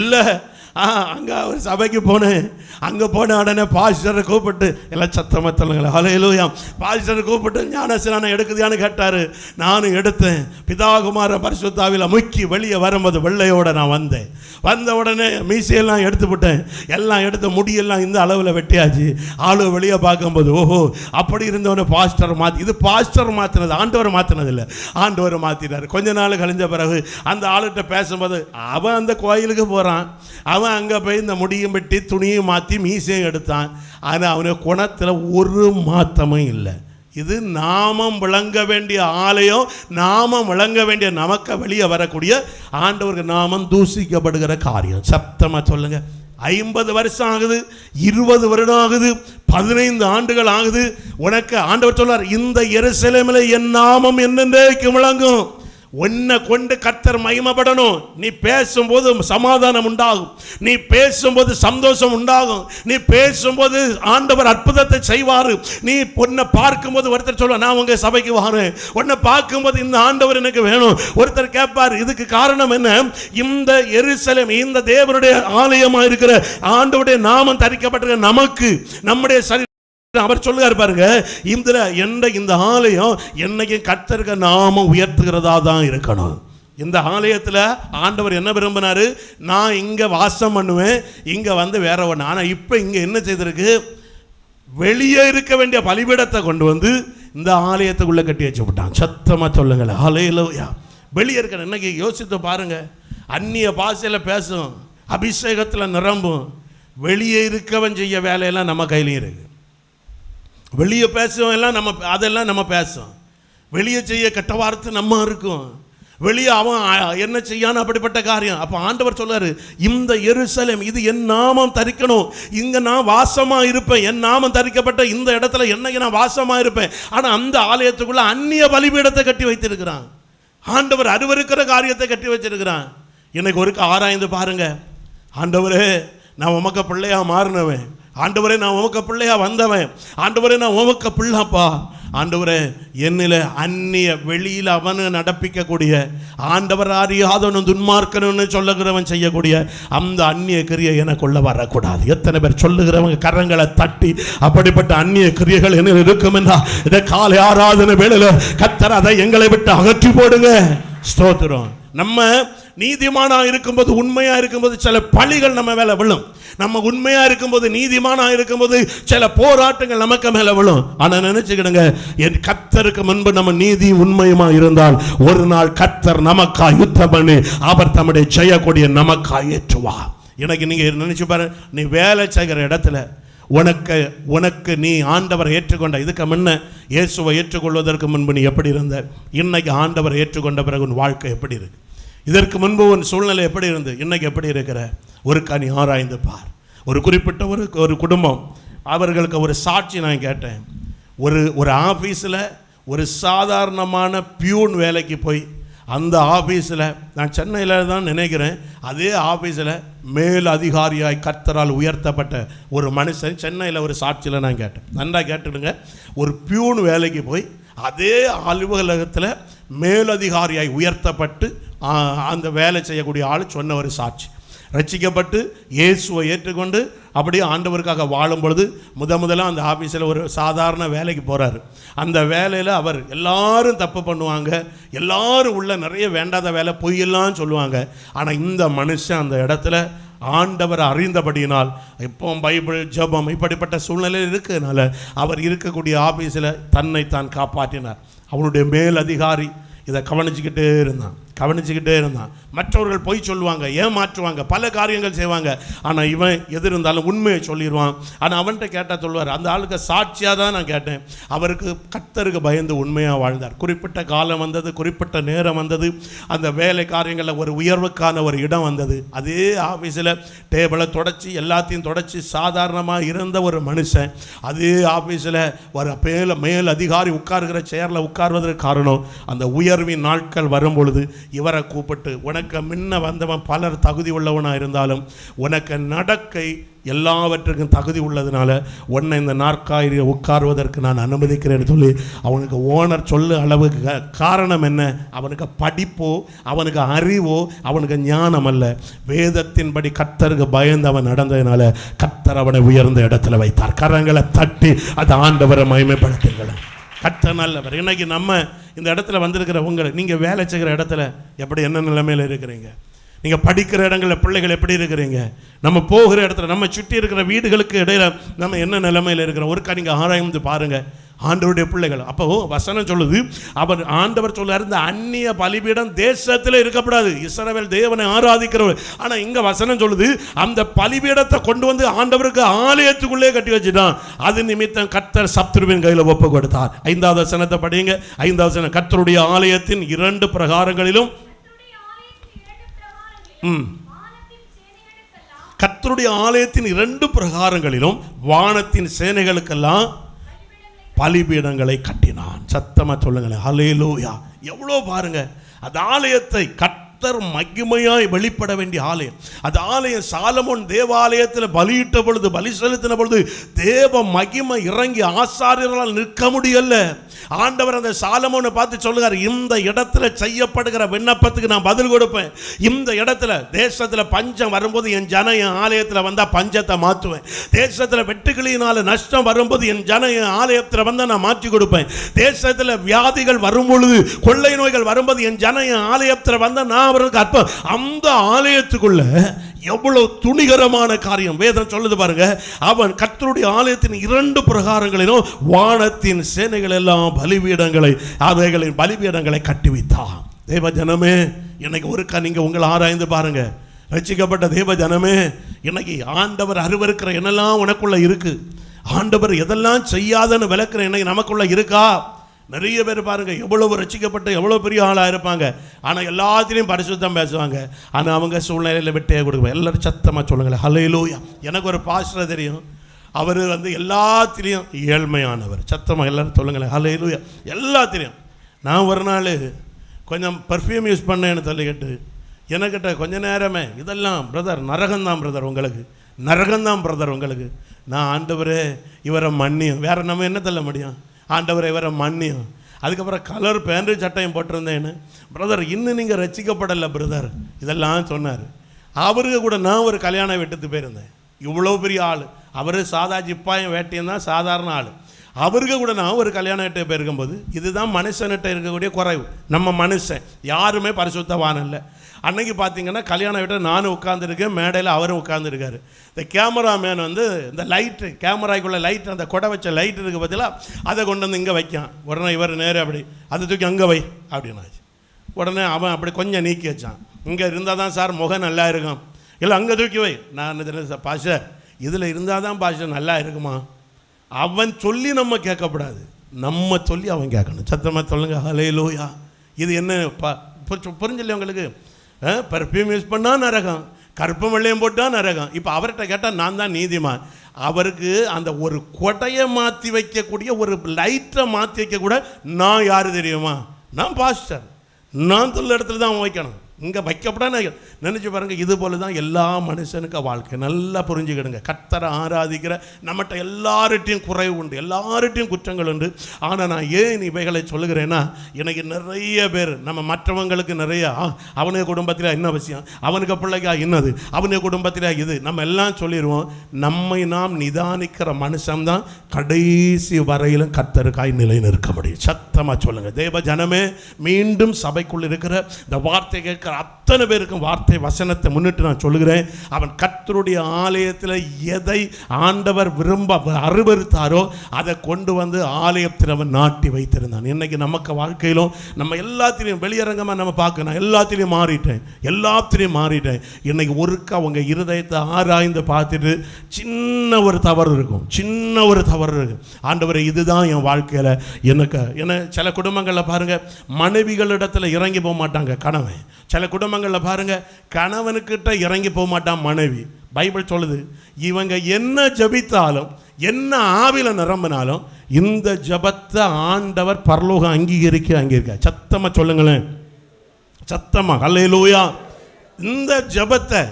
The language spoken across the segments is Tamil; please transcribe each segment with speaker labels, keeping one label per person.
Speaker 1: இல்லை ஆ அங்கே ஒரு சபைக்கு போனேன். அங்கே போன உடனே பாஸ்டரை கூப்பிட்டு எல்லாம் சத்தமாக சொல்லுங்களேன். ஹலையிலூயாம் பாஸ்டரை கூப்பிட்டு ஞானஸ்நானம் எடுக்குதியான்னு கேட்டார். நானும் எடுத்தேன். பிதாகுமார பரிசுத்தாவில் முக்கி வெளியே வரும்போது வெள்ளையோட நான் வந்தேன். வந்த உடனே மீசையெல்லாம் எடுத்து விட்டேன் எல்லாம் எடுத்து முடியெல்லாம் இந்த அளவில் வெட்டியாச்சு. ஆளு வெளியே பார்க்கும்போது ஓஹோ அப்படி இருந்தவனே பாஸ்டர் மாற்றி இது பாஸ்டர் மாற்றினது ஆண்டவர் மாற்றினது இல்லை ஆண்டவர் மாற்றினார் கொஞ்ச நாள் கழிஞ்ச பிறகு அந்த ஆளுகிட்ட பேசும்போது அவன் அந்த கோயிலுக்கு போகிறான் அவன் அங்கே போய் இந்த முடியும் வெட்டி துணியும் மாற்றி மீசையும் எடுத்தான். ஆனால் அவனுக்கு குணத்தில் ஒரு மாற்றமும் இல்லை. இது நாமம் விளங்க வேண்டிய ஆலயம் நாமம் விளங்க வேண்டிய நமக்கு வெளியே வரக்கூடிய ஆண்டவருக்கு நாமம் தூசிக்கப்படுகிற காரியம். சப்தமாக சொல்லுங்க. ஐம்பது வருஷம் ஆகுது இருபது வருடம் ஆகுது பதினைந்து ஆண்டுகள் ஆகுது. உனக்கு ஆண்டவர் சொல்லார் இந்த எருசலேமில் என் நாமம் என்னென்றைக்கு விளங்கும். உன்னை கொண்டு கர்த்தர் மகிமைப்படணும். நீ பேசும்போது சமாதானம் உண்டாகும். நீ பேசும்போது சந்தோஷம் உண்டாகும். நீ பேசும்போது ஆண்டவர் அற்புதத்தை செய்வார். நீ பொண்ணை பார்க்கும்போது ஒருத்தர் சொல்ல நான் உங்கள் சபைக்கு வரேன். உன்னை பார்க்கும்போது இந்த ஆண்டவர் எனக்கு வேணும். ஒருத்தர் கேட்பார் இதுக்கு காரணம் என்ன? இந்த எருசலேம் இந்த தேவனுடைய ஆலயமாக இருக்கிற ஆண்டவருடைய நாமம் தரிக்கப்பட்டிருக்கிற நமக்கு நம்முடைய சரி அவர் சொல்லுகார் பாருங்க இந்த என்ற இந்த ஆலயம் என்னைக்கு கர்த்தருக்கு நாம உயர்த்துகிறதா தான் இருக்கணும். இந்த ஆலயத்தில் ஆண்டவர் என்ன விரும்பினார்? நான் இங்கே வாசம் பண்ணுவேன் இங்கே வந்து வேற ஒன்று ஆனால் இப்போ இங்கே என்ன செய்திருக்கு? வெளியே இருக்க வேண்டிய பலிபீடத்தை கொண்டு வந்து இந்த ஆலயத்துக்குள்ளே கட்டி வச்சு விட்டான். சத்தமாக சொல்லுங்களேன். ஆலயிலோயா வெளியே இருக்கிற இன்னைக்கு யோசித்து பாருங்க. அந்நிய பாஷையில் பேசும் அபிஷேகத்தில் நிரம்பும். வெளியே இருக்கவன் செய்ய வேலையெல்லாம் நம்ம கையிலையும் இருக்கு. வெளியே பேசுவோம் எல்லாம் நம்ம அதெல்லாம் நம்ம பேசுவோம் வெளியே செய்ய கெட்ட வார்த்தை நம்ம இருக்கும். வெளியே அவன் என்ன செய்யான்னு அப்படிப்பட்ட காரியம். அப்போ ஆண்டவர் சொல்றாரு இந்த எருசலேம் இது என் நாமம் தரிக்கணும். இங்கே நான் வாசமாக இருப்பேன். என் நாமம் தரிக்கப்பட்ட இந்த இடத்துல என்னைக்கு நான் வாசமாக இருப்பேன்? ஆனால் அந்த ஆலயத்துக்குள்ளே அந்நிய பலிபீடத்தை கட்டி வைத்திருக்கிறான். ஆண்டவர் அருவருக்கிற காரியத்தை கட்டி வச்சிருக்கிறான். எனக்கு ஒருக்க ஆராய்ந்து பாருங்க. ஆண்டவரே நான் உமக்க பிள்ளையாக மாறினவன். ஆண்டவரே நான் உமக்க பிள்ளையா வந்தவன். ஆண்டவரே நான் உமக்க பிள்ளாப்பா ஆண்டவரே என்னில் அந்நிய வெளியில் அவனு நடப்பிக்கக்கூடிய ஆண்டவர் அறியாதவனும் துன்மார்க்கணும்னு சொல்லுகிறவன் செய்யக்கூடிய அந்த அந்நிய கிரியை எனக்குள்ள வரக்கூடாது. எத்தனை பேர் சொல்லுகிறவங்க கரங்களை தட்டி அப்படிப்பட்ட அந்நிய கிரியைகள் என்ன இருக்கும் என்றா இதை காலை ஆராதனை வேலையில் கத்தர் அதை எங்களை விட்டு அகற்றி போடுங்க. ஸ்தோத்திரம். நம்ம நீதிமானா இருக்கும்போது உண்மையா இருக்கும்போது சில பழிகள் நம்ம மேல விழும். நம்ம உண்மையா இருக்கும்போது நீதிமானா இருக்கும்போது சில போராட்டங்கள் நமக்கு மேல விழும். ஆனா நினைச்சுக்கிடுங்க என் கத்தருக்கு முன்பு நம்ம நீதி உண்மையுமா இருந்தால் ஒரு நாள் கத்தர் நமக்கா யுத்தம் பண்ணி அவர் தம்முடைய செய்யக்கூடிய நமக்கா ஏற்றுவா எனக்கு நீங்க நினைச்சு பாரு நீ வேலை செய்கிற இடத்துல உனக்கு உனக்கு நீ ஆண்டவர் ஏற்றுக்கொண்ட இதுக்கு முன்ன இயேசுவை ஏற்றுக்கொள்வதற்கு முன்பு நீ எப்படி இருந்த? இன்னைக்கு ஆண்டவர் ஏற்றுக்கொண்ட பிறகு உன் வாழ்க்கை எப்படி இருக்கு? இதற்கு முன்பு உன் சூழ்நிலை எப்படி இருந்து இன்னைக்கு எப்படி இருக்கிற? ஒரு கனி ஆராய்ந்து பார். ஒரு குறிப்பிட்ட ஒரு ஒரு குடும்பம். அவர்களுக்கு ஒரு சாட்சி நான் கேட்டேன். ஒரு ஒரு ஆஃபீஸில் ஒரு சாதாரணமான பியூன் வேலைக்கு போய் அந்த ஆஃபீஸில் நான் சென்னையில் தான் நினைக்கிறேன். அதே ஆஃபீஸில் மேல் அதிகாரியாய் கர்த்தரால் உயர்த்தப்பட்ட ஒரு மனுஷன் சென்னையில் ஒரு சாட்சியில் நான் கேட்டேன். நன்றா கேட்டுடுங்க. ஒரு பியூன் வேலைக்கு போய் அதே அலுவலகத்தில் மேலதிகாரியாய் உயர்த்தப்பட்டு அந்த வேலை செய்யக்கூடிய ஆள் சொன்ன ஒரு சாட்சி. ரட்சிக்கப்பட்டு இயேசுவை ஏற்றுக்கொண்டு அப்படியே ஆண்டவருக்காக வாழும் பொழுது முத முதலாக அந்த ஆஃபீஸில் ஒரு சாதாரண வேலைக்கு போகிறாரு அந்த வேலையில் அவர் எல்லாரும் தப்பு பண்ணுவாங்க எல்லாரும் உள்ள நிறைய வேண்டாத வேலை பொய்யெல்லாம் சொல்லுவாங்க. ஆனால் இந்த மனுஷன் அந்த இடத்துல ஆண்டவர் அறிந்தபடியினால் இப்போ பைபிள் ஜெபம் இப்படிப்பட்ட சூழ்நிலையில் இருக்கிறதுனால அவர் இருக்கக்கூடிய ஆபீஸில் தன்னை தான் காப்பாற்றினார். அவனுடைய மேல் அதிகாரி இதை கவனிச்சுக்கிட்டே இருந்தான். கவனிச்சுக்கிட்டே இருந்தான். மற்றவர்கள் பொய் சொல்லுவாங்க ஏமாற்றுவாங்க பல காரியங்கள் செய்வாங்க. ஆனால் இவன் எது இருந்தாலும் உண்மையை சொல்லிடுவான். ஆனால் அவன்கிட்ட கேட்டால் சொல்லுவார் அந்த ஆளுக்கு சாட்சியாக தான் நான் கேட்டேன். அவருக்கு கத்தருக்கு பயந்து உண்மையாக வாழ்ந்தார். குறிப்பிட்ட காலம் வந்தது குறிப்பிட்ட நேரம் வந்தது அந்த வேலை காரியங்களில் ஒரு உயர்வுக்கான ஒரு இடம் வந்தது. அதே ஆஃபீஸில் டேபிளை தொடச்சி எல்லாத்தையும் தொடச்சி சாதாரணமாக இருந்த ஒரு மனுஷன் அதே ஆஃபீஸில் ஒரு மேல மேல் அதிகாரி உட்காருகிற சேரில் உட்கார்வதற்கு காரணம் அந்த உயர்வின் நாட்கள் வரும் பொழுது இவரை கூப்பிட்டு உனக்கு முன்ன வந்தவன் பலர் தகுதி உள்ளவனாக இருந்தாலும் உனக்கு நடக்கை எல்லாவற்றுக்கும் தகுதி உள்ளதுனால உன்னை இந்த நாற்காலியில் உட்காருவதற்கு நான் அனுமதிக்கிறேன்னு சொல்லி அவனுக்கு ஓனர் சொல்லு அளவுக்கு காரணம் என்ன? அவனுக்கு படிப்போ அவனுக்கு அறிவோ அவனுக்கு ஞானம் அல்ல. வேதத்தின்படி கர்த்தருக்கு பயந்து அவன் நடந்ததுனால கத்தர் அவனை உயர்ந்த இடத்துல வைத்தார். கரங்களை தட்டி அது ஆண்டவரை மயமைப்படுத்துகிறான் கர்த்தர் நல்லவர் இன்றைக்கி நம்ம இந்த இடத்துல வந்திருக்கிற உங்களை நீங்கள் வேலை செய்கிற இடத்துல எப்படி என்ன நிலைமையில் இருக்கிறீங்க? நீங்கள் படிக்கிற இடங்களில் பிள்ளைகள் எப்படி இருக்கிறீங்க? நம்ம போகிற இடத்துல நம்ம சுற்றி இருக்கிற வீடுகளுக்கு இடையில் நம்ம என்ன நிலைமையில் இருக்கிறோம்? ஒருக்கா நீங்கள் ஆராய்ந்து பாருங்கள் ஆண்டவருடைய பிள்ளைகள். அப்போ வசனம் சொல்லுது அவர் ஆண்டவர் சொல்ல இருந்த அந்நிய பலிபீடம் தேசத்தில் இருக்கக்கூடாது இஸ்ரவேல் தேவனை ஆராதிக்கிறவர். ஆனால் இங்கே வசனம் சொல்லுது அந்த பலிபீடத்தை கொண்டு வந்து ஆண்டவருக்கு ஆலயத்துக்குள்ளே கட்டி வச்சுட்டான். அது நிமித்தம் கர்த்தர் சத்ருவின் கையில் ஒப்பு கொடுத்தார். ஐந்தாவது வசனத்தை படியுங்க ஐந்தாவது வசனம் ஆலயத்தின் இரண்டு பிரகாரங்களிலும்
Speaker 2: கர்த்தருடைய ஆலயத்தின் இரண்டு பிரகாரங்களிலும்
Speaker 1: ம். கர்த்தருடைய ஆலயத்தின் இரண்டு பிரகாரங்களிலும் வானத்தின் சேனைகளுக்கெல்லாம் பலிபீடங்களை கட்டினான். சத்தமாக சொல்லுங்களேன். ஹலேலூயா எவ்வளோ பாருங்க. அந்த ஆலயத்தை கட் கர்த்தர் மகிமையாய் வெளிப்பட வேண்டிய ஆலயம். அந்த ஆலயம் சாலமோன் தேவாலயத்தில் பலியிட்ட பொழுது பலி செலுத்தின பொழுது தேவ மகிமை இறங்கி ஆசாரியர்களால் நிற்க முடியல. ஆண்டவர் அந்த சாலமோனை பார்த்து சொல்லுகிறார் இந்த இடத்துல செய்யப்படுகிற விண்ணப்பத்துக்கு நான் பதில் கொடுப்பேன். இந்த இடத்துல தேசத்தில் பஞ்சம் வரும்போது என் ஜன என் ஆலயத்தில் வந்தால் பஞ்சத்தை மாற்றுவேன். தேசத்தில் வெட்டுக்கிளியினால் நஷ்டம் வரும்போது என் ஜன என் ஆலயத்தில் வந்தால் நான் மாற்றி கொடுப்பேன். தேசத்தில் வியாதிகள் வரும் பொழுது கொள்ளை நோய்கள் வரும்போது என் ஜன என் ஆலயத்தில் வந்தால் நான் அவர்களுக்கு அற்ப அந்த ஆலயத்துக்குள்ள எவ்வளவு துணிகரமான காரியம். வேதம் சொல்லுது பாருங்க அவன் கர்த்தருடைய ஆலயத்தின் இரண்டு பிரகாரங்களிலும் வானத்தின் சேனைகள் எல்லாம் பலிபீடங்களை அவைகளின் பலிபீடங்களை கட்டி வைத்தான். தேவ ஜனமே இன்னைக்கு ஒருக்கா நீங்க உங்களை ஆராய்ந்து பாருங்க. ரசிக்கப்பட்ட தேவ ஜனமே இன்னைக்கு ஆண்டவர் அருவருக்கிற என்னெல்லாம் உனக்குள்ள இருக்கு. ஆண்டவர் எதெல்லாம் செய்யாதன்னு விளக்குற இன்னைக்கு நமக்குள்ள இருக்கா? நிறைய பேர் பாருங்க எவ்வளவு ரசிக்கப்பட்டு எவ்வளோ பெரிய ஆளாக இருப்பாங்க. ஆனால் எல்லாத்திலையும் பரிசுத்தம் பேசுவாங்க. ஆனால் அவங்க சூழ்நிலையில் விட்டே கொடுக்குவாங்க எல்லாரும் சத்தமாக சொல்லுங்களேன். ஹலையிலூயா எனக்கு ஒரு பாஸ்டர் தெரியும். அவர் வந்து எல்லாத்திலையும் ஏழ்மையானவர். சத்தமாக எல்லாரும் சொல்லுங்களேன். ஹலையிலூயா எல்லாத்திலையும். நான் ஒரு நாள் கொஞ்சம் பர்ஃப்யூம் யூஸ் பண்ணேன்னு சொல்லிக்கிட்டு எனக்கிட்ட கொஞ்ச நேரமே இதெல்லாம் பிரதர் நரகந்தான் பிரதர் உங்களுக்கு. நரகந்தான் பிரதர் உங்களுக்கு. நான் ஆண்டவரே இவரை மன்னியும். வேற நம்ம என்ன தள்ள முடியும்? ஆண்டவரை இவரை மன்னியும். அதுக்கப்புறம் கலர் பேண்ட் சட்டையும் போட்டிருந்தேன்னு. பிரதர் இன்னும் நீங்கள் ரசிக்கப்படலை பிரதர் இதெல்லாம் சொன்னார். அவருக்கு கூட நான் ஒரு கல்யாண வீட்டுக்கு போயிருந்தேன். இவ்வளோ பெரிய ஆள். அவர் சாதா ஜிப்பாயம் வேட்டியும் தான் சாதாரண ஆள். அவருக்கு கூட நான் ஒரு கல்யாண வீட்டை போயிருக்கும்போது இதுதான் மனுஷன்கிட்ட இருக்கக்கூடிய குறைவு. நம்ம மனுஷன். யாருமே பரிசுத்தவான் இல்லை அன்னைக்கு பார்த்தீங்கன்னா கல்யாணம் வீட்டில் நானும் உட்காந்துருக்கேன் மேடையில் அவரும் உட்காந்துருக்காரு இந்த கேமராமேன் வந்து இந்த லைட்டு கேமராக்குள்ள லைட் அந்த கொடை வச்ச லைட் இருக்கு பதிலாக அதை கொண்டு வந்து இங்கே வைக்கான். உடனே இவர் நேரம் அப்படி அதை தூக்கி அங்கே வை அப்படின்னாச்சு. உடனே அவன் அப்படி கொஞ்சம் நீக்கி வச்சான். இங்கே இருந்தால் தான் சார் முகம் நல்லா இருக்கும். இல்லை அங்கே தூக்கி வை. நான் இதில் பாஷ? இதில் இருந்தால் தான் பாஷ நல்லா இருக்குமா? அவன் சொல்லி நம்ம கேட்கக்கூடாது. நம்ம சொல்லி அவன் கேட்கணும். சத்தமாக சொல்லுங்க. ஹலே லோயா இது என்ன ப புரிஞ்சு- புரிஞ்சில்லையா உங்களுக்கு? பர்ஃப்யூம் யூஸ் பண்ணால் நரகம். கருப்பு வெள்ளையும் போட்டால் நரகம். இப்போ அவர்கிட்ட கேட்டால் நான் தான் நீதிமான். அவருக்கு அந்த ஒரு கொடையை மாற்றி வைக்கக்கூடிய ஒரு லைட்டை மாற்றி வைக்க கூட நான் யார் தெரியுமா? நான் பாஸ்டர் நான் சொல்ல இடத்துல தான் வைக்கணும். இங்கே வைக்கப்படாத நினச்சி பாருங்கள் இது போல தான் எல்லா மனுஷனுக்கு வாழ்க்கை. நல்லா புரிஞ்சுக்கிடுங்க. கத்தரை ஆராதிக்கிற நம்மகிட்ட எல்லார்ட்டையும் குறைவு உண்டு எல்லார்ட்டையும் குற்றங்கள் உண்டு. ஆனால் நான் ஏன் இவைகளை சொல்லுகிறேன்னா எனக்கு நிறைய பேர் நம்ம மற்றவங்களுக்கு நிறையா அவனுக்கு குடும்பத்தில் என்ன விஷயம்? அவனுக்கு பிள்ளைக்கா என்னது? அவனுக்கு குடும்பத்தில் இது. நம்ம எல்லாம் சொல்லிடுவோம் நம்மை நாம் நிதானிக்கிற மனுஷன்தான் கடைசி வரையிலும் கத்தருக்காய் நிலை நிற்க முடியும் சத்தமாக சொல்லுங்கள் தேவ ஜனமே மீண்டும் சபைக்குள் இருக்கிற இந்த வார்த்தை இருக்கிற அத்தனை பேருக்கும் வார்த்தை வசனத்தை முன்னிட்டு நான் சொல்லுகிறேன். அவன் கத்தருடைய ஆலயத்தில் எதை ஆண்டவர் விரும்ப அருவருத்தாரோ அதை கொண்டு வந்து ஆலயத்தில் அவன் நாட்டி வைத்திருந்தான். இன்னைக்கு நமக்கு வாழ்க்கையிலும் நம்ம எல்லாத்திலையும் வெளியரங்கமாக நம்ம பார்க்க நான் எல்லாத்திலையும் மாறிட்டேன். எல்லாத்திலையும் மாறிட்டேன். இன்னைக்கு ஒருக்கா அவங்க இருதயத்தை ஆராய்ந்து பார்த்துட்டு சின்ன ஒரு தவறு இருக்கும். சின்ன ஒரு தவறு இருக்கும். ஆண்டவரை இதுதான் என் வாழ்க்கையில் எனக்கு என்ன சில குடும்பங்களில் பாருங்க மனைவிகளிடத்தில் இறங்கி போக மாட்டாங்க கணவன். சில குடும்பங்களில் பாருங்கள் கணவனுக்கிட்ட இறங்கி போக மாட்டான் மனைவி. பைபிள் சொல்லுது இவங்க என்ன ஜபித்தாலும் என்ன ஆவில நிரம்பினாலும் இந்த ஜபத்தை ஆண்டவர் பரலோகம் அங்கீகரிக்க அங்கீகரிக்க. சத்தமாக சொல்லுங்களேன். சத்தமாக அல்லையிலூயா இந்த ஜெபத்தை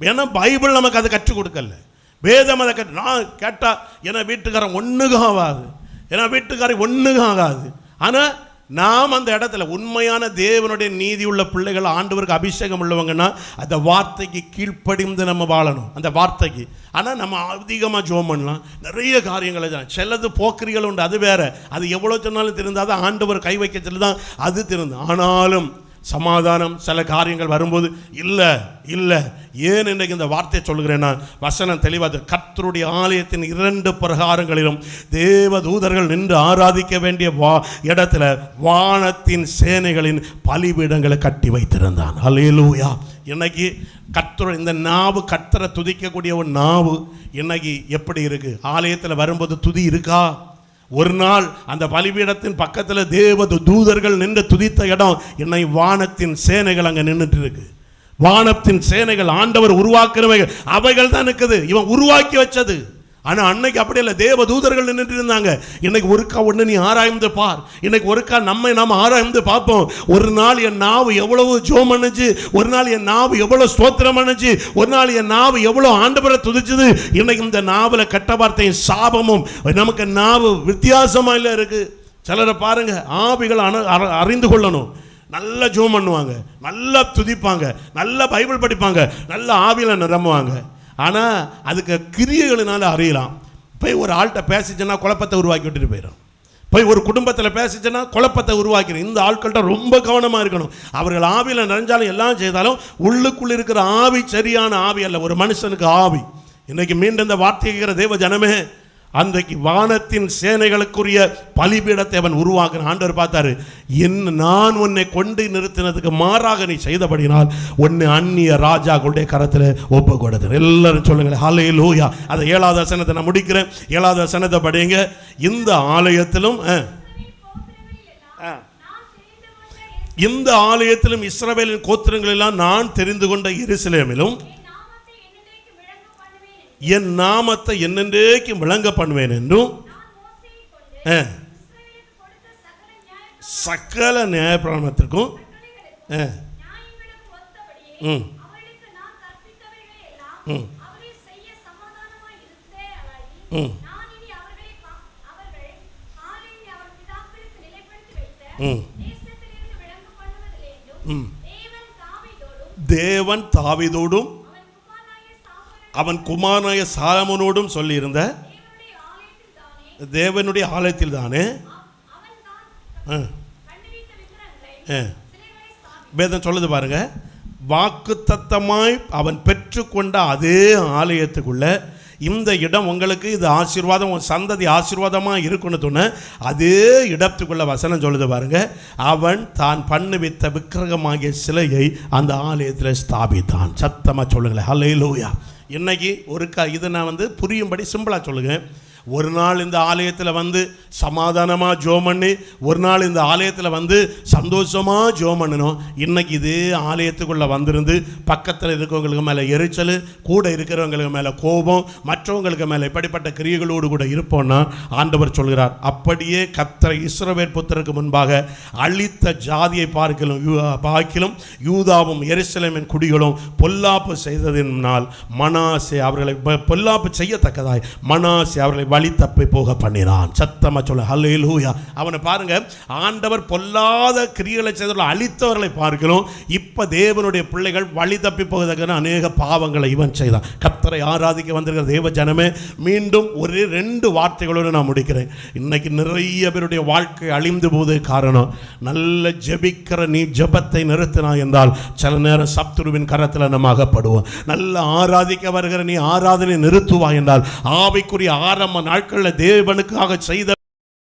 Speaker 1: ஏன்னா பைபிள் நமக்கு அதை கற்றுக் கொடுக்கல. வேதம் அதை கேட்டு நான் கேட்டால் ஏன்னா வீட்டுக்காரன் ஒன்றுக்கும் ஆகாது. ஏன்னா வீட்டுக்காரன் ஒன்றுக்கும் ஆகாது. ஆனால் நாம் அந்த இடத்துல உண்மையான தேவனுடைய நீதி உள்ள பிள்ளைகள் ஆண்டவருக்கு அபிஷேகம் உள்ளவங்கன்னா அந்த வார்த்தைக்கு கீழ்ப்படிந்து நம்ம வாழணும். அந்த வார்த்தைக்கு. ஆனால் நம்ம அதிகமாக ஜோம் பண்ணலாம். நிறைய காரியங்களை தான் சிலது போக்கிரிகள் உண்டு அது வேற. அது எவ்வளோ சொன்னாலும் திருந்தாது ஆண்டவர் கை வைக்க சொல்லி தான் அது திருந்து ஆனாலும் சமாதானம் சில காரியங்கள் வரும்போது இல்லை இல்லை ஏன் இன்றைக்கு இந்த வார்த்தையை சொல்கிறேன்னா வசனம் தெளிவாக கர்த்தருடைய ஆலயத்தின் இரண்டு பிரகாரங்களிலும் தேவ தூதர்கள் நின்று ஆராதிக்க வேண்டிய வா இடத்துல வானத்தின் சேனைகளின் பலிபீடங்களை கட்டி வைத்திருந்தான் அலேலூயா இன்னைக்கு கர்த்தர் இந்த நாவு கத்தரை துதிக்கக்கூடிய ஒரு நாவு இன்னைக்கு எப்படி இருக்குது ஆலயத்தில் வரும்போது துதி இருக்கா? ஒரு நாள் அந்த பலிபீடத்தின் பக்கத்தில் தேவ தூதர்கள் நின்று துதித்த இடம் என்னை வானத்தின் சேனைகள் அங்கே நின்றுட்டு இருக்கு வானத்தின் சேனைகள் ஆண்டவர் உருவாக்குறவைகள் அவைகள் தான் இருக்குது இவன் உருவாக்கி வச்சது. ஆனால் அன்னைக்கு அப்படி இல்லை தேவ தூதர்கள் நின்றுட்டு இருந்தாங்க. இன்னைக்கு ஒருக்கா ஒன்று நீ ஆராய்ந்து பார். இன்னைக்கு ஒருக்கா நம்மை நாம் ஆராய்ந்து பார்ப்போம். ஒரு நாள் என் நாவு எவ்வளவு ஜோம் பண்ணுச்சு ஒரு நாள் என் நாவு எவ்வளோ ஸ்தோத்திரம் பண்ணுச்சு ஒரு நாள் என் நாவு எவ்வளோ ஆண்டவரை துதிச்சது. இன்னைக்கு இந்த நாவில் கெட்ட வார்த்தையும் சாபமும் நமக்கு நாவு வித்தியாசமாக இல்லை இருக்குது சிலரை பாருங்க ஆவிகள் அணு அற- அறிந்து கொள்ளணும். நல்லா ஜோம் பண்ணுவாங்க நல்லா துதிப்பாங்க நல்லா பைபிள் படிப்பாங்க நல்ல ஆவியில் நிரம்புவாங்க. ஆனால் அதுக்கு கிரியைகளினால அறியலாம். போய் ஒரு ஆள்கிட்ட பேசிச்சுன்னா குழப்பத்தை உருவாக்கி விட்டுட்டு போயிடும் போய் ஒரு குடும்பத்தில் பேசிச்சுன்னா குழப்பத்தை உருவாக்கிறோம் இந்த ஆட்கள்கிட்ட ரொம்ப கவனமாக இருக்கணும். அவர்கள் ஆவியில் நிறைஞ்சாலும் எல்லாம் செய்தாலும் உள்ளுக்குள்ளே இருக்கிற ஆவி சரியான ஆவி அல்ல. ஒரு மனுஷனுக்கு ஆவி. இன்றைக்கு மீண்டும் இந்த வார்த்தை கேட்குற தேவ ஜனமே அன்றைக்கு வானத்தின் சேனைகளுக்குரிய பலிபீடத்தை அவன் உருவாக்குன ஆண்டவர் பார்த்தாரு என்ன நான் உன்னை கொண்டு நிறுத்தினதுக்கு மாறாக நீ செய்தபடினால் உன்னை அந்நிய ராஜாக்களுடைய கரத்தில் ஒப்பு கொடுத்து எல்லாரும் சொல்லுங்க ஹலே லூயா அதை ஏழாவது வசனத்தை நான் முடிக்கிறேன். ஏழாவது வசனத்தை படிங்க. இந்த ஆலயத்திலும் இந்த ஆலயத்திலும் இஸ்ரவேலின் கோத்திரங்களெல்லாம் நான் தெரிந்து கொண்ட எருசலேமிலும் என் நாமத்தை என்னென்றைக்கும் விளங்க பண்ணுவேன் என்றும் சகல நியாயப்பிரமாணத்திற்கும். ம். ம். ம். தேவன் தாவீதோடும் அவன் குமாரனாய சாலமோனோடும் சொல்லியிருந்த தேவனுடைய ஆலயத்தில் தானே வேதம் சொல்லுது பாருங்க. வாக்குத்தத்தமாய் அவன் பெற்றுக்கொண்ட அதே ஆலயத்துக்குள்ள இந்த இடம் உங்களுக்கு இது ஆசீர்வாதம் உன் சந்ததி ஆசீர்வாதமாக இருக்குன்னு சொன்ன அதே இடத்துக்குள்ள வசனம் சொல்லுது பாருங்க. அவன் தான் பண்ணுவித்த விக்கிரகமாகிய சிலையை அந்த ஆலயத்தில் ஸ்தாபித்தான். சத்தமாக சொல்லுங்களேன். ஹலே லூயா இன்னைக்கு ஒரு க இதை நான் வந்து புரியும்படி சிம்பிளாக சொல்லுங்கள் ஒரு நாள் இந்த ஆலயத்தில் வந்து சமாதானமாக ஜோம் பண்ணி ஒரு நாள் இந்த ஆலயத்தில் வந்து சந்தோஷமாக ஜோம் பண்ணணும். இன்றைக்கி இதே ஆலயத்துக்குள்ளே வந்திருந்து பக்கத்தில் இருக்கிறவங்களுக்கு மேலே எரிச்சல் கூட இருக்கிறவங்களுக்கு மேலே கோபம் மற்றவங்களுக்கு மேலே இப்படிப்பட்ட கிரியைகளோடு கூட இருப்போம்னா ஆண்டவர் சொல்கிறார் அப்படியே கத்தரை இஸ்ரவேல் புத்தருக்கு முன்பாக அழித்த ஜாதியை பார்க்கலும் யூ- பார்க்கிலும் யூதாவும் எருசலேமின் குடிகளும் பொல்லாப்பு செய்ததினால் மனாசே அவர்களை பொல்லாப்பு செய்யத்தக்கதாய் மனாசே அவர்களை வழி தப்பி போக பண்ணினான். சத்தமா சொல்ல. ஹல்லேலூயா அவனை பாருங்க ஆண்டவர் பொல்லாத கிரியைகளை செய்தவர்களை அழித்தவர்களை பார்க்கிறோம். இப்ப தேவனுடைய பிள்ளைகள் வழி தப்பி போவதற்கான அநேக பாவங்களை இவன் செய்தான். கத்தரை ஆராதிக்க வந்திருக்கிற தேவ ஜனமே மீண்டும் ஒரே ரெண்டு வார்த்தைகளோடு நான் முடிக்கிறேன். இன்னைக்கு நிறைய பேருடைய வாழ்க்கை அழிந்து போவது காரணம் நல்ல ஜெபிக்கிற நீ ஜெபத்தை நிறுத்தினா என்றால் சில நேரம் சத்துருவின் கரத்தில் நம்ம அகப்படுவோம். நல்ல ஆராதிக்க வருகிற நீ ஆராதனை நிறுத்துவா என்றால் ஆவிக்குரிய ஆரம்ப நாட்களில் தேவனுக்காக செய்த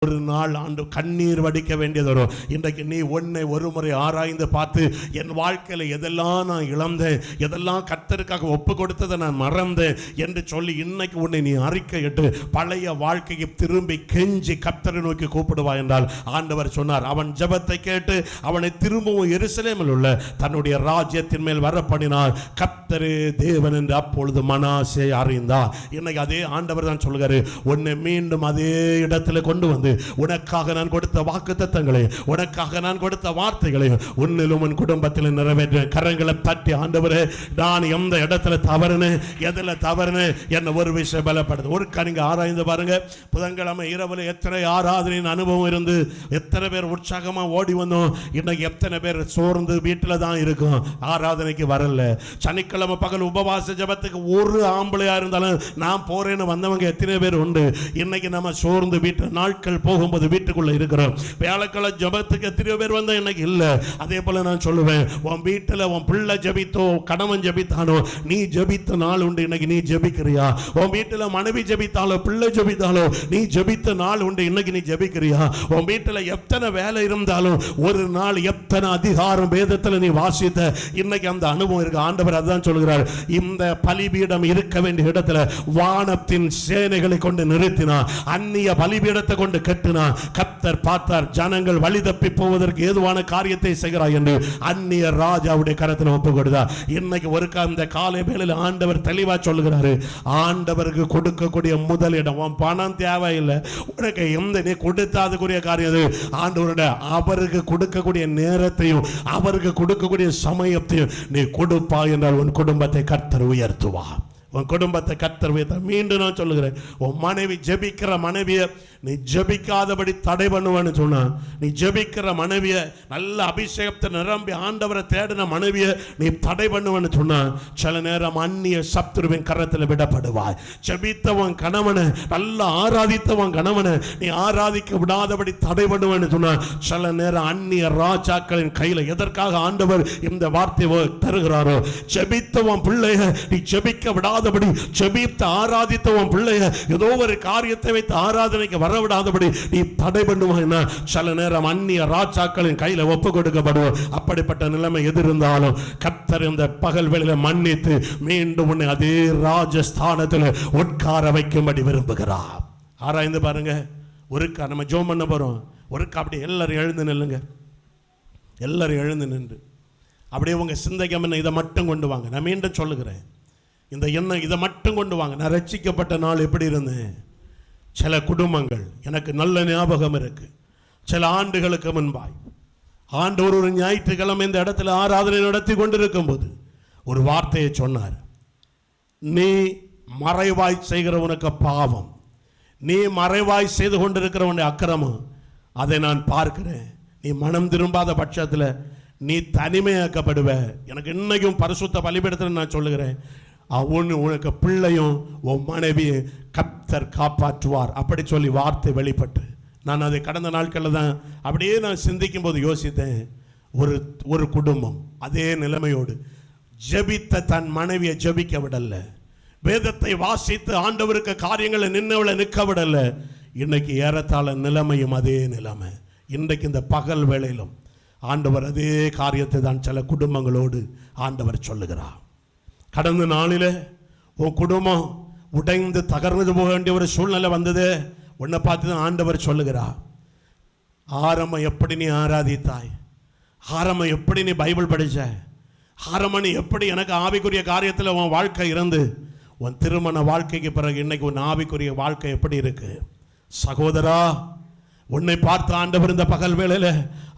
Speaker 1: ஒரு நாள் ஆண்டு கண்ணீர் வடிக்க வேண்டியது வரும். இன்றைக்கு நீ உன்னை ஒரு முறை ஆராய்ந்து பார்த்து என் வாழ்க்கையில் எதெல்லாம் நான் இழந்தேன்? எதெல்லாம் கத்தருக்காக ஒப்பு கொடுத்ததை நான் மறந்தேன்? என்று சொல்லி இன்னைக்கு உன்னை நீ அறிக்கையிட்டு பழைய வாழ்க்கையை திரும்பி கெஞ்சி கத்தரை நோக்கி கூப்பிடுவா என்றால் ஆண்டவர் சொன்னார் அவன் ஜெபத்தை கேட்டு அவனை திரும்பவும் எருசலேமில் உள்ள தன்னுடைய ராஜ்யத்தின் மேல் வரப்படினார் கத்தரு கத்தரே தேவன் என்று அப்பொழுது மனாசே அறிந்தார். இன்னைக்கு அதே ஆண்டவர் தான் சொல்கிறார் உன்னை மீண்டும் அதே இடத்துல கொண்டு வந்து இருந்து உனக்காக நான் கொடுத்த வாக்கு தத்தங்களை உனக்காக நான் கொடுத்த வார்த்தைகளை உன்னிலும் உன் குடும்பத்தில் நிறைவேற்ற கரங்களை தட்டி ஆண்டவரே நான் எந்த இடத்துல தவறுனேன் எதுல தவறுனு என்ன ஒரு விஷயம் பலப்படுது ஒரு கணிங்க ஆராய்ந்து பாருங்க. புதன்கிழமை இரவுல எத்தனை ஆராதனையின் அனுபவம் இருந்து எத்தனை பேர் உற்சாகமா ஓடி வந்தோம். இன்னைக்கு எத்தனை பேர் சோர்ந்து வீட்டில் தான் இருக்கும். ஆராதனைக்கு வரல. சனிக்கிழமை பகல் உபவாச ஜபத்துக்கு ஒரு ஆம்பளையா இருந்தாலும் நான் போறேன்னு வந்தவங்க எத்தனை பேர் உண்டு. இன்னைக்கு நம்ம சோர்ந்து வீட்டு நாட்கள் போகும்போது வீட்டுக்குள்ள இருக்கிறோம். வியாழக்கிழமை ஜபத்துக்கு எத்தனையோ பேர் வந்தா எனக்கு இல்ல. அதே போல நான் சொல்லுவேன் உன் வீட்டுல உன் பிள்ளை ஜபித்தோ கணவன் ஜபித்தானோ நீ ஜபித்த நாள் உண்டு இன்னைக்கு நீ ஜபிக்கிறியா? உன் வீட்டுல மனைவி ஜபித்தாலோ பிள்ளை ஜபித்தாலோ நீ ஜபித்த நாள் உண்டு இன்னைக்கு நீ ஜபிக்கிறியா? உன் வீட்டுல எத்தனை வேலை இருந்தாலும் ஒரு நாள் எத்தனை அதிகாரம் வேதத்துல நீ வாசித்த இன்னைக்கு அந்த அனுபவம் இருக்கு. ஆண்டவர் அதுதான் சொல்கிறார் இந்த பலிபீடம் இருக்க வேண்டிய இடத்துல வானத்தின் சேனைகளை கொண்டு நிறுத்தினா அந்நிய பலிபீடத்தை கொண்டு கட்டினான் கத்தர் பார்த்தார் ஜனங்கள் வழி தப்பி போவதற்கு ஏதுவான காரியத்தை செய்கிறார் என்று அந்நிய ராஜாவுடைய கரத்தில் ஒப்பு கொடுத்தார் இன்னைக்கு ஒரு அந்த இந்த காலை வேளையில் ஆண்டவர் தெளிவா சொல்லுகிறாரு ஆண்டவருக்கு கொடுக்கக்கூடிய முதலிடம் உன் பணம் தேவையில்லை. உனக்கு எந்த நீ கொடுத்தாதுக்குரிய காரியம் அது ஆண்டவருடைய அவருக்கு கொடுக்கக்கூடிய நேரத்தையும் அவருக்கு கொடுக்கக்கூடிய சமயத்தையும் நீ கொடுப்பா என்றால் உன் குடும்பத்தை கர்த்தர் உயர்த்துவா. உன் குடும்பத்தை கர்த்தர் உயர்த்த மீண்டும் நான் சொல்லுகிறேன் உன் மனைவி ஜெபிக்கிற மனைவியை நீ ஜெபிக்காதபடி தடை பண்ணுவேன்னு சொன்னா நீ ஜெபிக்கிற மனைவியை நல்ல அபிஷேகத்தை நிரம்பி ஆண்டவரை தேடின மனைவியை நீ தடை பண்ணுவேன்னு சொன்னா சில நேரம் அந்நிய சத்துருவின் கரத்தில் விடப்படுவாய். ஜபித்தவன் கணவனை நல்ல ஆராதித்தவன் கணவனை நீ ஆராதிக்க விடாதபடி தடை பண்ணுவேன்னு சொன்னா சில நேரம் அந்நிய ராஜாக்களின் கையில எதற்காக ஆண்டவர் இந்த வார்த்தையை தருகிறாரோ? ஜபித்தவன் பிள்ளைய நீ ஜபிக்க விடாதபடி ஜபித்த ஆராதித்தவன் பிள்ளைய ஏதோ ஒரு காரியத்தை வைத்து ஆராதனைக்கு வரவிடாதபடி நீ தடை பண்ணுவாங்கன்னா சில நேரம் அந்நிய ராஜாக்களின் கையில ஒப்பு கொடுக்கப்படுவோம் அப்படிப்பட்ட நிலைமை எது இருந்தாலும் கத்தர் இந்த பகல் வேளையில மன்னித்து மீண்டும் உன்னை அதே ராஜஸ்தானத்தில் உட்கார வைக்கும்படி விரும்புகிறார். ஆராய்ந்து பாருங்க. ஒருக்கா நம்ம ஜோம் பண்ண போறோம். ஒருக்கா அப்படி எல்லாரும் எழுந்து நில்லுங்க. எல்லாரும் எழுந்து நின்று. அப்படியே உங்க சிந்தைக்கு என்ன இதை மட்டும் கொண்டு வாங்க. நான் மீண்டும் சொல்லுகிறேன். இந்த எண்ணம் இதை மட்டும் கொண்டு வாங்க. நான் ரட்சிக்கப்பட்ட நாள் எப்படி இருந்தேன் சில குடும்பங்கள் எனக்கு நல்ல ஞாபகம் இருக்கு. சில ஆண்டுகளுக்கு முன்பாய். ஆண்டு ஒரு ஒரு ஞாயிற்றுக்கிழமை இந்த இடத்துல ஆராதனை நடத்தி கொண்டிருக்கும் போது ஒரு வார்த்தையை சொன்னார். நீ மறைவாய் செய்கிறவனுக்கு பாவம். நீ மறைவாய் செய்து கொண்டிருக்கிறவனுடைய அக்கிரமம். அதை நான் பார்க்கிறேன். நீ மனம் திரும்பாத பட்சத்தில் நீ தனிமையாக்கப்படுவ. எனக்கு இன்னைக்கும் பரிசுத்த பலிபீடத்தில் நான் சொல்லுகிறேன். அவனு உனக்கு பிள்ளையும் உன் மனைவியை கப்தர் காப்பாற்றுவார். அப்படி சொல்லி வார்த்தை வெளிப்பட்டு. நான் அதை கடந்த நாட்களில் தான் அப்படியே நான் சிந்திக்கும் போது யோசித்தேன். ஒரு ஒரு குடும்பம் அதே நிலைமையோடு ஜெபித்த தன் மனைவியை ஜெபிக்க விடல. வேதத்தை வாசித்து ஆண்டவருக்கு காரியங்களை நின்னவளை நிற்க விடல. இன்னைக்கு ஏறத்தாழ நிலைமையும் அதே நிலைமை. இன்றைக்கு இந்த பகல் வேளையிலும் ஆண்டவர் அதே காரியத்தை தான் சில குடும்பங்களோடு ஆண்டவர் சொல்லுகிறார். கடந்த நாளில் உன் குடும்பம் உடைந்து தகர்ந்து போக வேண்டிய ஒரு சூழ்நிலை வந்தது. உன்னை பார்த்து தான் ஆண்டவர் சொல்லுகிறார். ஆரம்பம் எப்படி நீ ஆராதித்தாய்? ஆரம்பம் எப்படி நீ பைபிள் படித்த ஆரம்பம் நீ எப்படி எனக்கு ஆவிக்குரிய காரியத்தில் உன் வாழ்க்கை இருந்து? உன் திருமண வாழ்க்கைக்கு பிறகு இன்னைக்கு உன் ஆவிக்குரிய வாழ்க்கை எப்படி இருக்கு? சகோதரா உன்னை பார்த்து ஆண்டவர் இந்த பகல் வேளையில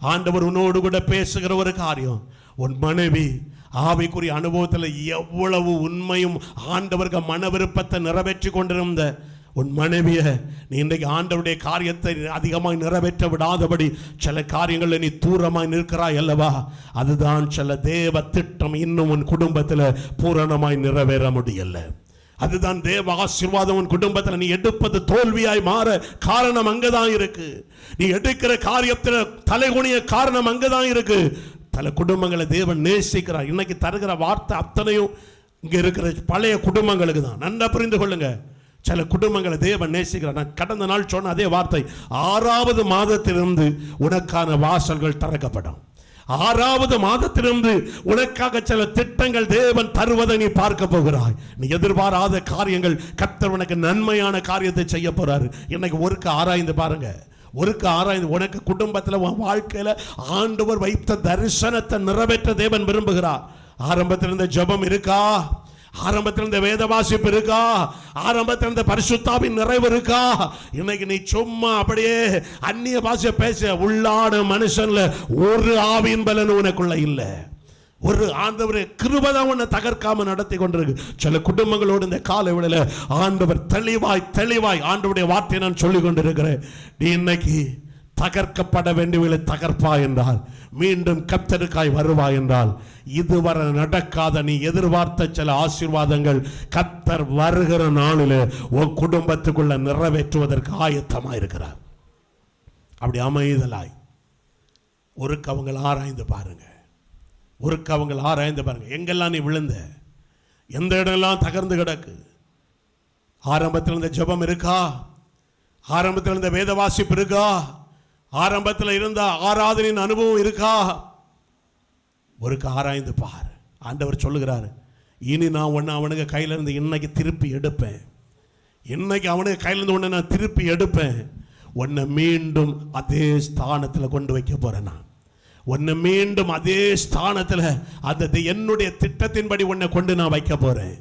Speaker 1: ஆண்டவர் உன்னோடு கூட பேசுகிற ஒரு காரியம். உன் மனைவி ஆவிக்குரிய அனுபவத்தில் எவ்வளவு உண்மையும் ஆண்டவர்கள் மன விருப்பத்தை நிறைவேற்றி கொண்டிருந்த உன் மனைவிய நீ இன்றைக்கு ஆண்டவருடைய காரியத்தை அதிகமாக நிறைவேற்ற விடாதபடி சில காரியங்களில் நீ தூரமாய் நிற்கிறாய் அல்லவா? அதுதான் சில தேவ திட்டம் இன்னும் உன் குடும்பத்தில் பூரணமாய் நிறைவேற முடியல. அதுதான் தேவ ஆசீர்வாதம் உன் குடும்பத்தில் நீ எடுப்பது தோல்வியாய் மாற காரணம் அங்கதான் இருக்கு. நீ எடுக்கிற காரியத்தில் தலைகுனிய காரணம் அங்கதான் இருக்கு. பல குடும்பங்களை தேவன் நேசிக்கிறார். இன்னைக்கு தருகிற வார்த்தை அத்தனையும் இங்க இருக்கிற பழைய குடும்பங்களுக்கு தான். நன்றா புரிந்து கொள்ளுங்க. சில குடும்பங்களை தேவன் நேசிக்கிறார். நான் கடந்த நாள் சொன்ன அதே வார்த்தை. ஆறாவது மாதத்திலிருந்து உனக்கான வாசல்கள் திறக்கப்படும். ஆறாவது மாதத்திலிருந்து உனக்காக சில திட்டங்கள் தேவன் தருவதை நீ பார்க்க போகிறாய். நீ எதிர்பாராத காரியங்கள் கத்தர் உனக்கு நன்மையான காரியத்தை செய்ய போறாரு. இன்னைக்கு ஒருக்க ஆராய்ந்து பாருங்க. ஒருக்கு ஆராய்ந்து உனக்கு குடும்பத்தில் உன் வாழ்க்கையில் ஆண்டவர் வைத்த தரிசனத்தை நிறைவேற்ற தேவன் விரும்புகிறார். ஆரம்பத்தில் இருந்த ஜெபம் இருக்கா? ஆரம்பத்தில் இந்த வேத வாசிப்பு இருக்கா? ஆரம்பத்தில் இந்த பரிசுத்தாவின் நிறைவு இருக்கா? இன்னைக்கு நீ சும்மா அப்படியே அந்நிய பாஷை பேச. உள்ளான மனுஷன்ல ஒரு ஆவியின் பலன் உனக்குள்ள இல்லை. ஒரு ஆண்டவர் கிருபதான் உன்னை தகர்க்காம நடத்தி கொண்டிருக்கு. சில குடும்பங்களோடு இந்த கால விடல ஆண்டவர் தெளிவாய் தெளிவாய் ஆண்டவருடைய வார்த்தையை நான் சொல்லிக் கொண்டிருக்கிறேன். நீ இன்னைக்கு தகர்க்கப்பட வேண்டியவர்களை தகர்ப்பா என்றால் மீண்டும் கத்தருக்காய் வருவா என்றால் இதுவரை நடக்காத நீ எதிர்பார்த்த சில ஆசீர்வாதங்கள் கத்தர் வருகிற நாளில் உன் குடும்பத்துக்குள்ள நிறைவேற்றுவதற்கு ஆயத்தமாக இருக்கிறார். அப்படி அமைதலாய் ஒருக்கு அவங்க ஆராய்ந்து பாருங்க. ஒருக்கு அவங்க ஆராய்ந்து பாருங்க. எங்கெல்லாம் நீ விழுந்த? எந்த இடம்லாம் தகர்ந்து கிடக்கு? ஆரம்பத்தில் இந்த ஜபம் இருக்கா? ஆரம்பத்தில் இந்த வேத வாசிப்பு இருக்கா? ஆரம்பத்தில் இருந்த ஆராதனையின் அனுபவம் இருக்கா? ஒருக்கு ஆராய்ந்து பார். ஆண்டவர் சொல்லுகிறாரு இனி நான் ஒன்று அவனுக்கு கையில இருந்து இன்னைக்கு திருப்பி எடுப்பேன். இன்னைக்கு அவனுக்கு கையில இருந்து ஒன்று நான் திருப்பி எடுப்பேன். உன்னை மீண்டும் அதே ஸ்தானத்தில் கொண்டு வைக்க போறேன் நான். உன்னை மீண்டும் அதே ஸ்தானத்தில் அந்த என்னுடைய திட்டத்தின்படி உன்னை கொண்டு நான் வைக்க போறேன்.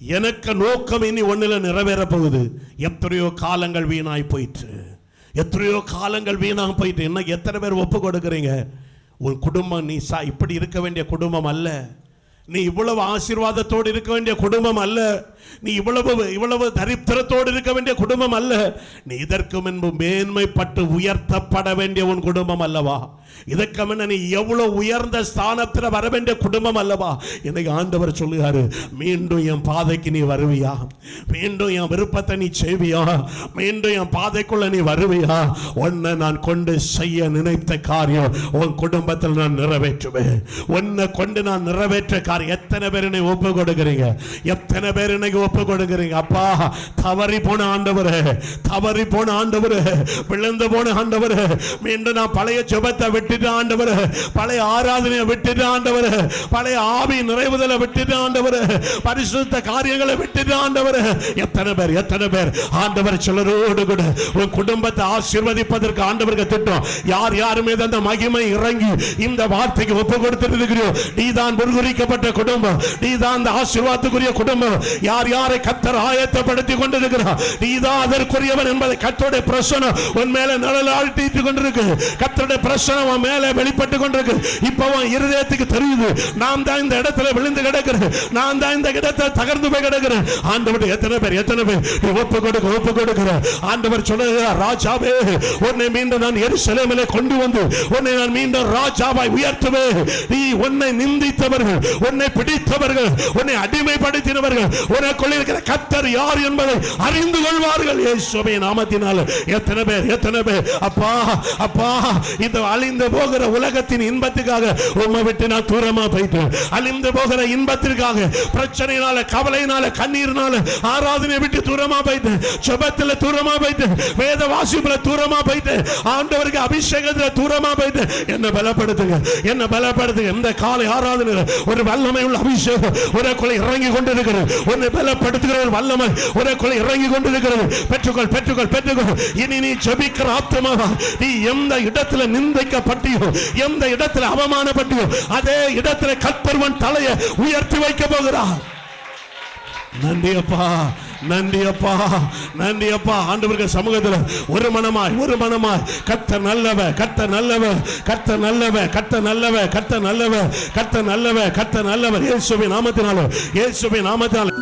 Speaker 1: எனக்கு நோக்கம் இனி ஒன்றில் நிறைவேற போகுது. எத்தனையோ காலங்கள் வீணாய் போயிட்டு எத்தனையோ காலங்கள் வீணாக போயிட்டு இன்னும் எத்தனை பேர் ஒப்பு கொடுக்குறீங்க? உன் குடும்பம் நீ சா இப்படி இருக்க வேண்டிய குடும்பம் அல்ல. நீ இவ்வளவு ஆசீர்வாதத்தோடு இருக்க வேண்டிய குடும்பம் அல்ல. நீ இவ்வளவு இவ்வளவு தரித்திரத்தோடு இருக்க வேண்டிய குடும்பம் அல்ல. நீ இதற்கு முன்பு மேன்மைப்பட்டு உயர்த்தப்பட வேண்டிய உன் குடும்பம் அல்லவா? இதற்கு முன்ன நீ எவ்வளவு உயர்ந்த ஸ்தானத்தில் வர வேண்டிய குடும்பம் அல்லவா? இன்னைக்கு ஆண்டவர் சொல்லுகிறாரு மீண்டும் என் பாதைக்கு நீ வருவியா? மீண்டும் என் விருப்பத்தை நீ செய்வியா? மீண்டும் என் பாதைக்குள்ள நீ வருவியா? உன்னை நான் கொண்டு செய்ய நினைத்த காரியம் உன் குடும்பத்தில் நான் நிறைவேற்றுவேன். உன்னை கொண்டு நான் நிறைவேற்ற காரியம் எத்தனை பேர் என்னை ஒப்பு கொடுக்குறீங்க? எத்தனை பேர் இன்னைக்கு ஒப்பு கொடுக்குறீங்க? அப்பா தவறி போன ஆண்டவரே தவறி போன ஆண்டவரே விழுந்து போன ஆண்டவரே மீண்டும் நான் பழைய சுபத்தை விட்டுட்டு ஆண்டவரே பழைய ஆராதனையை விட்டுட்டு ஆண்டவரே பழைய ஆவி நிறைவுதலை விட்டுட்டு ஆண்டவரே பரிசுத்த காரியங்களை விட்டுட்டு ஆண்டவரே. எத்தனை பேர் எத்தனை பேர்? ஆண்டவர் சிலரோடு கூட உன் குடும்பத்தை ஆசீர்வதிப்பதற்கு ஆண்டவருக்கு திட்டம். யார் யார் மீது அந்த மகிமை இறங்கி இந்த வார்த்தைக்கு ஒப்பு கொடுத்துருக்கிறோம் நீ தான் நீதான் முருகுரிக்கப்பட்ட குடும்பம். நீதான் அந்த ஆசீர்வாதத்துக்குரிய குடும்பம். யார் யாரை கத்தர் ஆயத்தப்படுத்தி கொண்டிருக்கிறார்? நீதான் அதற்குரியவன் என்பதை கத்தருடைய பிரசனம் உன் மேல நிழலாழ்த்திட்டு கொண்டிருக்கு. கத்தருடைய பிரசனம் உன் மேல வெளிப்பட்டு கொண்டிருக்கு. இப்போ உன் இருதயத்துக்கு தெரியுது. நான் தான் இந்த இடத்துல விழுந்து கிடக்கிறேன். நான் தான் இந்த இடத்துல தகர்ந்து போய் கிடக்கிறேன். ஆண்டவர் எத்தனை பேர் எத்தனை பேர்? நீ ஒப்பு கொடுக்க ஒப்பு கொடுக்கிற. ஆண்டவர் சொல்லுகிறார் ராஜாவே உன்னை மீண்டும் நான் எருசலேமிலே கொண்டு வந்து உன்னை நான் மீண்டும் ராஜாவாய் உயர்த்துவேன். நீ உன்னை நிந்தித்தவர்கள் உன்னை பிடித்தவர்கள் உன்னை அடிமைப்படுத்தினவர்கள் உனக்குள் இருக்கிற கத்தர் யார் என்பதை அறிந்து கொள்வார்கள். இயேசுவை நாமத்தினால் எத்தனை பேர் எத்தனை பேர்? அப்பா அப்பா இந்த அழிந்து போகிற உலகத்தின் இன்பத்துக்காக உண்மை விட்டு நான் தூரமா போயிட்டேன். அழிந்து போகிற இன்பத்திற்காக பிரச்சனையினால கவலையினால கண்ணீர்னால ஆராதனை விட்டு தூரமா போயிட்டேன். ஜெபத்துல தூரமா போயிட்டேன். வேத வாசிப்புல தூரமா போயிட்டேன். ஆண்டவருக்கு அபிஷேகத்துல தூரமா போயிட்டேன். என்ன பலப்படுத்துங்க என்ன பலப்படுத்துங்க. இந்த காலை ஆராதனை ஒரு வல்ல வல்லமை உள்ள அபிஷேகம் உனக்குள்ள இறங்கி கொண்டிருக்கிறது. உன்னை பலப்படுத்துகிற ஒரு வல்லமை உனக்குள்ள இறங்கி கொண்டிருக்கிறது. பெற்றுக்கொள் பெற்றுக்கொள் பெற்றுக்கொள். இனி நீ ஜபிக்கிற ஆத்மாவா நீ எந்த இடத்துல நிந்தைக்கப்பட்டியோ எந்த இடத்துல அவமானப்பட்டியோ அதே இடத்துல கற்பருவன் தலையை உயர்த்தி வைக்க போகிறார். நன்றி அப்பா நன்றி அப்பா நன்றி அப்பா ஆண்டவர்கள் சமூகத்தில் ஒரு மனமாய் ஒரு மனமாய். கத்த நல்லவ கத்த நல்லவ கத்த நல்லவ கத்த நல்லவ கத்த நல்லவ கத்த நல்லவ கத்த நல்லவர். இயேசுவின் நாமத்தினாலும் இயேசுவின் நாமத்தினாலும்